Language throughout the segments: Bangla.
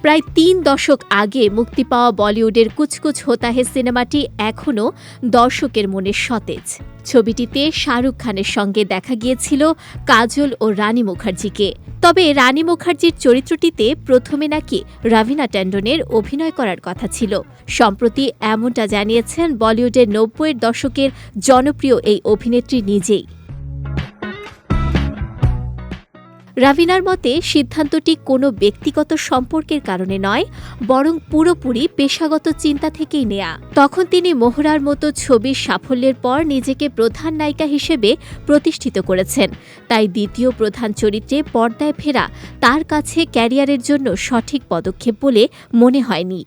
প্রায় তিন দশক আগে মুক্তি পাওয়া বলিউডের কুচকুচ হোতাহে সিনেমাটি এখনও দর্শকের মনে সতেজ। ছবিটিতে শাহরুখ খানের সঙ্গে দেখা গিয়েছিল কাজল ও রানী মুখার্জিকে। তবে রানী মুখার্জির চরিত্রটিতে প্রথমে নাকি রাভিনা ট্যান্ডনের অভিনয় করার কথা ছিল। সম্প্রতি এমনটা জানিয়েছেন বলিউডের নব্বইয়ের দশকের জনপ্রিয় এই অভিনেত্রী নিজেই। রাভিনার মতে, সিদ্ধান্তটি কোনো ব্যক্তিগত সম্পর্কের কারণে নয়, বরং পুরোপুরি পেশাগত চিন্তা থেকেই নেয়া। তখন তিনি মোহরার মতো ছবির সাফল্যের পর নিজেকে প্রধান নায়িকা হিসেবে প্রতিষ্ঠিত করেছেন। তাই দ্বিতীয় প্রধান চরিত্রে পর্দায় ফেরা তার কাছে ক্যারিয়ারের জন্য সঠিক পদক্ষেপ বলে মনে হয়নি।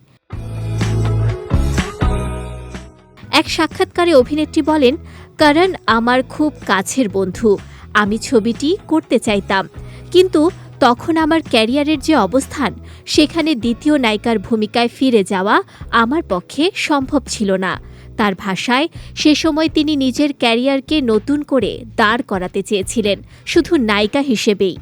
এক সাক্ষাৎকারে অভিনেত্রী বলেন, করণ আমার খুব কাছের বন্ধু। আমি ছবিটি করতে চাইতাম। কিন্তু তখন আমার ক্যারিয়ারের যে অবস্থান, সেখানে দ্বিতীয় নায়িকার ভূমিকায় ফিরে যাওয়া আমার পক্ষে সম্ভব ছিল না। তার ভাষায় সে সময় তিনি নিজের ক্যারিয়ারকে নতুন করে দাঁড় করাতে চেয়েছিলেন, শুধু নায়িকা হিসেবেই।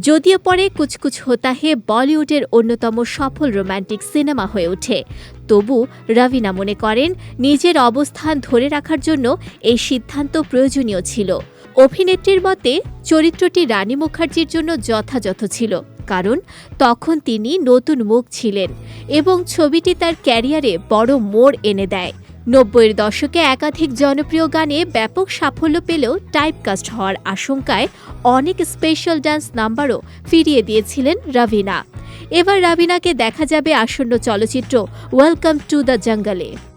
যদিও পরে কুচকুচ হোতা হে বলিউডের অন্যতম সফল রোমান্টিক সিনেমা হয়ে ওঠে, তবু রবিনা মনে করেন, নিজের অবস্থান ধরে রাখার জন্য এই সিদ্ধান্ত প্রয়োজনীয় ছিল। অভিনেত্রীর মতে, চরিত্রটি রানী মুখার্জির জন্য যথাযথ ছিল, কারণ তখন তিনি নতুন মুখ ছিলেন এবং ছবিটি তার ক্যারিয়ারে বড় মোড় এনে দেয়। নব্বইয়ের দশকে একাধিক জনপ্রিয় গানে ব্যাপক সাফল্য পেলেও টাইপকাস্ট হওয়ার আশঙ্কায় অনেক স্পেশাল ডান্স নাম্বারও ফিরিয়ে দিয়েছিলেন রবিনা এবার রাবিনাকে দেখা যাবে আসন্ন চলচ্চিত্র ওয়েলকাম টু দ্য জঙ্গলে।